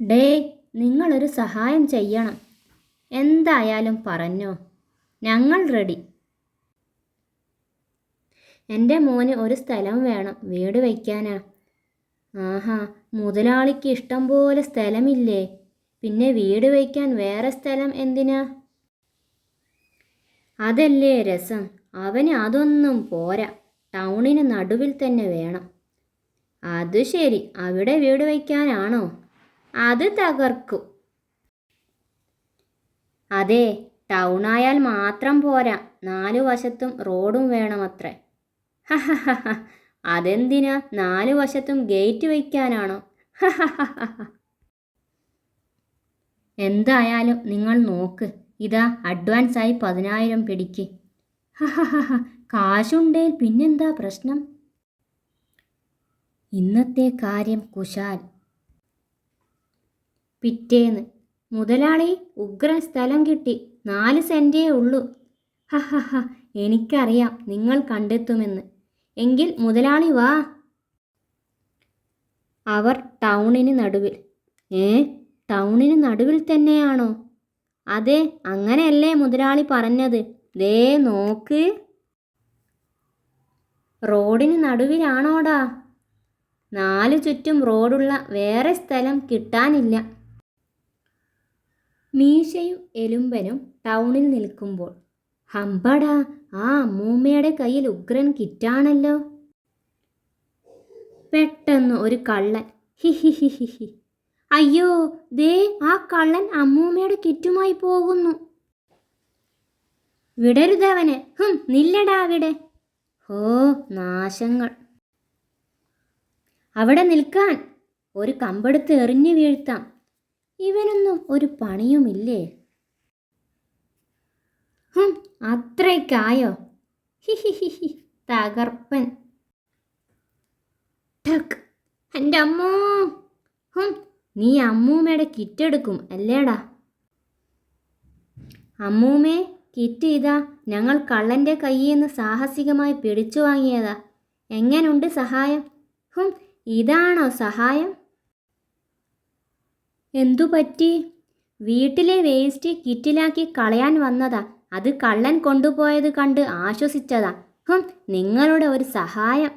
Day നിങ്ങളൊരു സഹായം ചെയ്യണം. എന്തായാലും പറഞ്ഞോ. ഞങ്ങൾ റെഡി എന്റെ മോന് ഒരു സ്ഥലം വേണം വീട് വയ്ക്കാനാ. ആഹാ മുതലാളിക്ക് ഇഷ്ടം പോലെ സ്ഥലമില്ലേ. പിന്നെ വീട് വയ്ക്കാൻ വേറെ സ്ഥലം എന്തിനാ? അതല്ലേ രസം. അവന് അതൊന്നും പോരാ. ടൗണിന് നടുവിൽ തന്നെ വേണം. അത് ശരി. അവിടെ വീട് വയ്ക്കാനാണോ? അത് തകർക്കും. അതെ ആയാൽ മാത്രം പോരാ. നാലു വശത്തും റോഡും വേണമത്രേ. അതെന്തിനാ നാലു വശത്തും ഗേറ്റ് വയ്ക്കാനാണോ എന്തായാലും നിങ്ങൾ നോക്ക്. ഇതാ അഡ്വാൻസായി പതിനായിരം പിടിക്ക്. കാശുണ്ടേൽ പിന്നെന്താ പ്രശ്നം? ഇന്നത്തെ കാര്യം കുശാൽ. പിറ്റേന്ന്. മുതലാളി ഉഗ്രൻ സ്ഥലം കിട്ടി. നാല് സെന്റേ ഉള്ളൂ. ഹഹഹ എനിക്കറിയാം നിങ്ങൾ കണ്ടെത്തുമെന്ന്. എങ്കിൽ മുതലാളി വാ. അവർ ടൗണിന് നടുവിൽ. ഏ ടൗണിന് നടുവിൽ തന്നെയാണോ? അതെ അങ്ങനെയല്ലേ മുതലാളി പറഞ്ഞത്. ദേ നോക്ക്. റോഡിന് നടുവിലാണോടാ? നാലു ചുറ്റും റോഡുള്ള വേറെ സ്ഥലം കിട്ടാനില്ല. മീശയും എലുമ്പനും ടൗണിൽ നിൽക്കുമ്പോൾ ഹമ്പടാ ആ അമ്മൂമ്മയുടെ കയ്യിൽ ഉഗ്രൻ കിറ്റാണല്ലോ. പെട്ടെന്ന് ഒരു കള്ളൻ ഹിഹിഹിഹിഹി അയ്യോ ദേ ആ കള്ളൻ അമ്മൂമ്മയുടെ കിറ്റുമായി പോകുന്നു. വിടരുതവനെ ഹും നില്ലടാ അവിടെ. ഹോ നാശങ്ങൾ. അവിടെ നിൽക്കാൻ ഒരു കമ്പെടുത്ത് എറിഞ്ഞു വീഴ്ത്താം. ഇവനൊന്നും ഒരു പണിയുമില്ലേ? അത്രയ്ക്കായോ? തകർപ്പൻ. എന്റെ അമ്മോ. ഹും നീ അമ്മൂമ്മയുടെ കിറ്റ് എടുക്കും അല്ലേടാ? അമ്മൂമ്മേ കിറ്റ് ഇതാ. ഞങ്ങൾ കള്ളന്റെ കയ്യിൽ നിന്ന് സാഹസികമായി പിടിച്ചു വാങ്ങിയതാ. എങ്ങനുണ്ട് സഹായം? ഹും ഇതാണോ സഹായം? എന്തു പറ്റി? വീട്ടിലെ വേസ്റ്റ് കിറ്റിലാക്കി കളയാൻ വന്നതാ. അത് കള്ളൻ കൊണ്ടുപോയത് കണ്ട് ആശ്വസിച്ചതാ. ഹും നിങ്ങളുടെ ഒരു സഹായം.